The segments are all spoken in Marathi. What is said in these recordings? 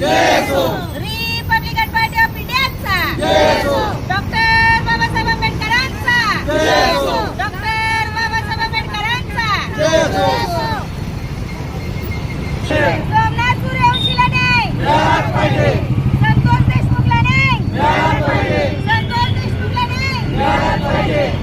रिपब्लिकन पार्टी ऑफ इंडियाचा डॉक्टर बाबासाहेब आंबेडकरांचा डॉक्टर बाबासाहेब आंबेडकरांचा सोमनाथ सूर्यवंशीला नाही संतोष देशमुखला नाही संतोष देशमुखला नाही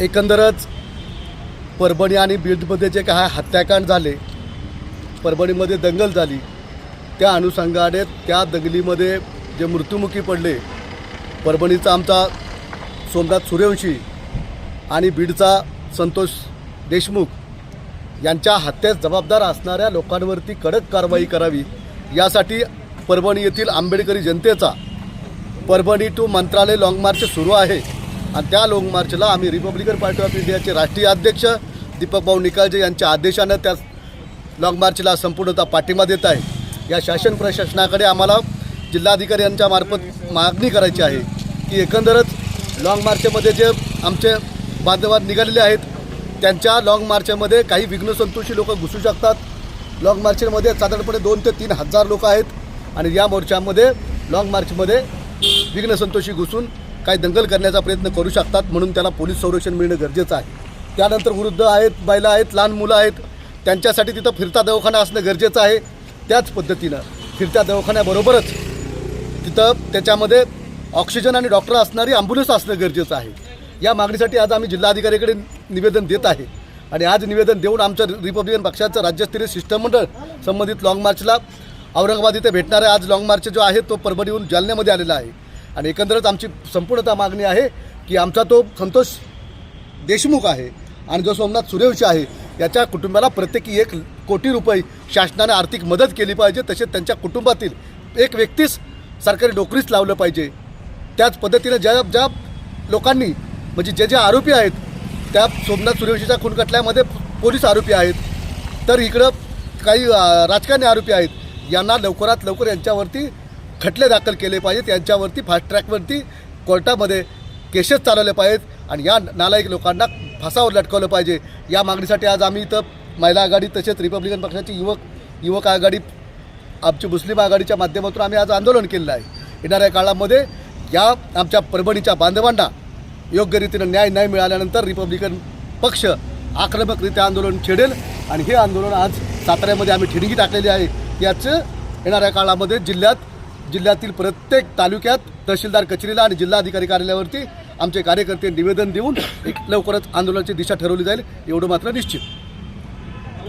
एकंदरच परभणी आणि बीडमध्ये जे काय हत्याकांड झाले परभणीमध्ये दंगल झाली त्या अनुषंगाने त्या दंगलीमध्ये जे मृत्युमुखी पडले परभणीचा आमचा सोमनाथ सूर्यवंशी आणि बीडचा संतोष देशमुख यांच्या हत्येस जबाबदार असणाऱ्या लोकांवरती कडक कारवाई करावी यासाठी परभणी येथील आंबेडकरी जनतेचा परभणी टू मंत्रालय लाँग मार्च सुरू आहे. आणि त्या लाँग मार्चला आम्ही रिपब्लिकन पार्टी ऑफ इंडियाचे राष्ट्रीय अध्यक्ष दीपक भाऊ निकालजे यांच्या आदेशानं त्या लाँग मार्चला संपूर्णतः पाठिंबा देत आहे. या शासन प्रशासनाकडे आम्हाला जिल्हाधिकारी यांच्या मार्फत मागणी करायची आहे की एकंदरच लाँग मार्चमध्ये जे आमचे बांधवात निघालेले आहेत त्यांच्या लाँग मार्चमध्ये काही विघ्नसंतोषी लोक घुसू शकतात. लाँग मार्चमध्ये साधारणपणे दोन ते तीन हजार लोक आहेत आणि या मोर्चामध्ये लाँग मार्चमध्ये विघ्नसंतोषी घुसून काही दंगल करण्याचा प्रयत्न करू शकतात म्हणून त्याला पोलीस संरक्षण मिळणं गरजेचं आहे. त्यानंतर वृद्ध आहेत बैला आहेत लहान मुलं आहेत त्यांच्यासाठी तिथं फिरता दवाखाना असणं गरजेचं आहे. त्याच पद्धतीनं फिरत्या दवाखान्याबरोबरच तिथं त्याच्यामध्ये ऑक्सिजन आणि डॉक्टर असणारी ॲम्ब्युलन्स असणं गरजेचं आहे. या मागणीसाठी आज आम्ही जिल्हाधिकारीकडे निवेदन देत आहे आणि आज निवेदन देऊन आमचं रिपब्लिकन पक्षाचं राज्यस्तरीय शिष्टमंडळ संबंधित लाँग मार्चला औरंगाबाद इथे भेटणारा आज लाँग मार्च जो आहे तो परभणीहून जालन्यामध्ये आलेला आहे. आणि एकंदरच आमची संपूर्णतः मागणी आहे की आमचा तो संतोष देशमुख आहे आणि जो सोमनाथ सूर्यवंशी आहे याच्या कुटुंबाला प्रत्येकी एक कोटी रुपये शासनाने आर्थिक मदत केली पाहिजे तसेच त्यांच्या कुटुंबातील एक व्यक्तीस सरकारी नोकरीच लावलं पाहिजे. त्याच पद्धतीनं ज्या ज्या लोकांनी म्हणजे जे जे आरोपी आहेत त्या सोमनाथ सूर्यवंशीच्या खूनखटल्यामध्ये पोलीस आरोपी आहेत तर इकडं काही राजकारणी आरोपी आहेत यांना लवकरात लवकर यांच्यावरती खटले दाखल केले पाहिजेत. यांच्यावरती फास्ट ट्रॅकवरती कोर्टामध्ये केसेस चालवले पाहिजेत आणि या नालायक लोकांना फासावर लटकवलं पाहिजे. या मागणीसाठी आज आम्ही इथं महिला आघाडी तसेच रिपब्लिकन पक्षाची युवक युवक आघाडी आमची मुस्लिम आघाडीच्या माध्यमातून आम्ही आज आंदोलन केलेलं आहे. येणाऱ्या काळामध्ये या आमच्या परभणीच्या बांधवांना योग्य रीतीनं न्याय नाही मिळाल्यानंतर रिपब्लिकन पक्ष आक्रमकरित्या आंदोलन छेडेल आणि हे आंदोलन आज साताऱ्यामध्ये आम्ही ठिणगी टाकलेली आहे. याचं येणाऱ्या काळामध्ये जिल्ह्यात जिल्ह्यातील प्रत्येक तालुक्यात तहसीलदार कचेरीला आणि जिल्हाधिकारी कार्यालयावरती आमचे कार्यकर्ते निवेदन देऊन एक लवकरच आंदोलनाची दिशा ठरवली जाईल एवढं मात्र निश्चित.